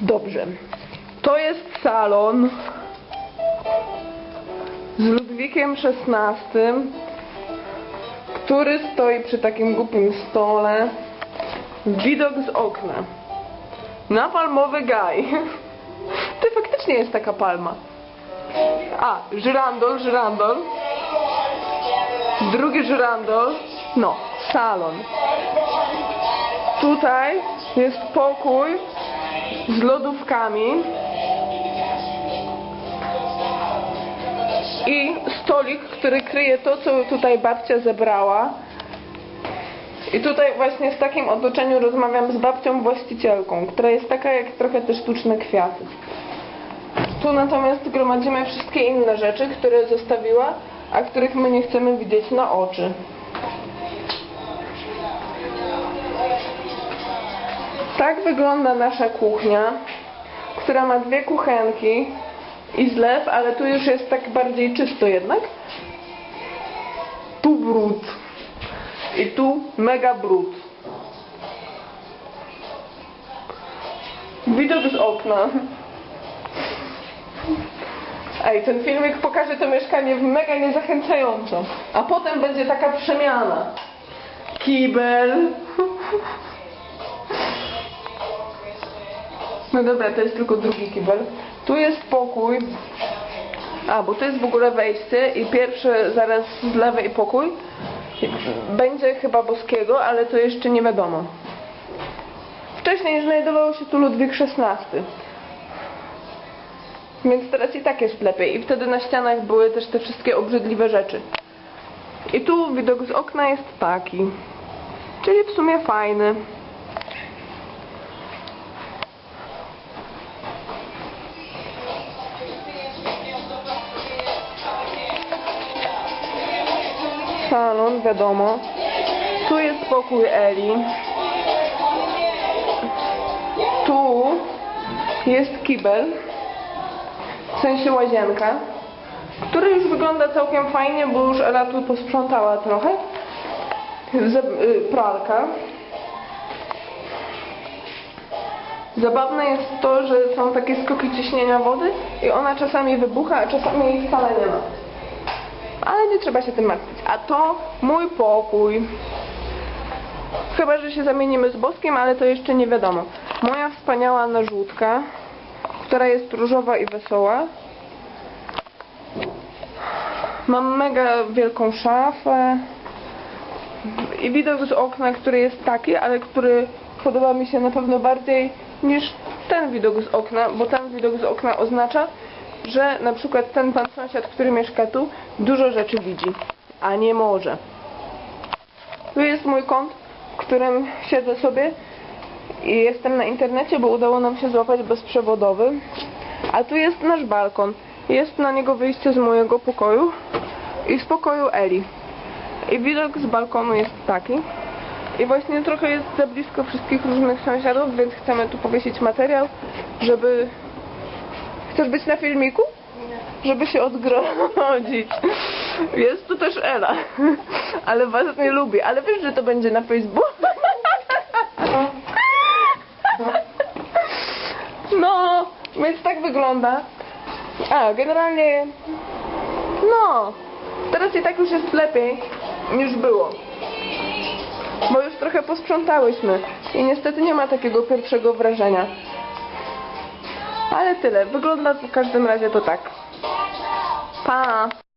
Dobrze. To jest salon z Ludwikiem XVI, który stoi przy takim głupim stole. Widok z okna. Na palmowy gaj. To faktycznie jest taka palma. A, żyrandol, żyrandol. Drugi żyrandol. No, salon. Tutaj jest pokój z lodówkami i stolik, który kryje to, co tutaj babcia zebrała. I tutaj właśnie w takim otoczeniu rozmawiam z babcią właścicielką, która jest taka jak trochę te sztuczne kwiaty. Tu natomiast gromadzimy wszystkie inne rzeczy, które zostawiła, a których my nie chcemy widzieć na oczy. Tak wygląda nasza kuchnia, która ma dwie kuchenki i zlew, ale tu już jest tak bardziej czysto jednak. Tu brud. I tu mega brud. Widok z okna. Ej, ten filmik pokaże to mieszkanie mega niezachęcająco. A potem będzie taka przemiana. Kibel. No dobra, to jest tylko drugi kibel. Tu jest pokój. A, bo to jest w ogóle wejście i pierwszy zaraz z lewej pokój. Będzie chyba boskiego, ale to jeszcze nie wiadomo. Wcześniej znajdował się tu Ludwik XVI. Więc teraz i tak jest lepiej. I wtedy na ścianach były też te wszystkie obrzydliwe rzeczy. I tu widok z okna jest taki. Czyli w sumie fajny. Salon, wiadomo. Tu jest pokój Eli. Tu jest kibel, w sensie łazienka, który już wygląda całkiem fajnie, bo już Ela tu posprzątała trochę. Zab- y, pralka. Zabawne jest to, że są takie skoki ciśnienia wody i ona czasami wybucha, a czasami jej wcale nie ma. Ale nie trzeba się tym martwić. A to mój pokój. Chyba, że się zamienimy z Boskiem, ale to jeszcze nie wiadomo. Moja wspaniała narzutka, która jest różowa i wesoła. Mam mega wielką szafę. I widok z okna, który jest taki, ale który podoba mi się na pewno bardziej niż ten widok z okna, bo ten widok z okna oznacza, że na przykład ten pan sąsiad, który mieszka tu, dużo rzeczy widzi, a nie może. Tu jest mój kąt, w którym siedzę sobie i jestem na internecie, bo udało nam się złapać bezprzewodowy. A tu jest nasz balkon. Jest na niego wyjście z mojego pokoju i z pokoju Eli. I widok z balkonu jest taki. I właśnie trochę jest za blisko wszystkich różnych sąsiadów, więc chcemy tu powiesić materiał, żeby... Chcesz być na filmiku? Żeby się odgrodzić. Jest tu też Ela. Ale was nie lubi. Ale wiesz, że to będzie na Facebooku? No, więc tak wygląda. A, generalnie... No, teraz i tak już jest lepiej niż było. Bo już trochę posprzątałyśmy i niestety nie ma takiego pierwszego wrażenia. Ale tyle. Wygląda w każdym razie to tak. Pa!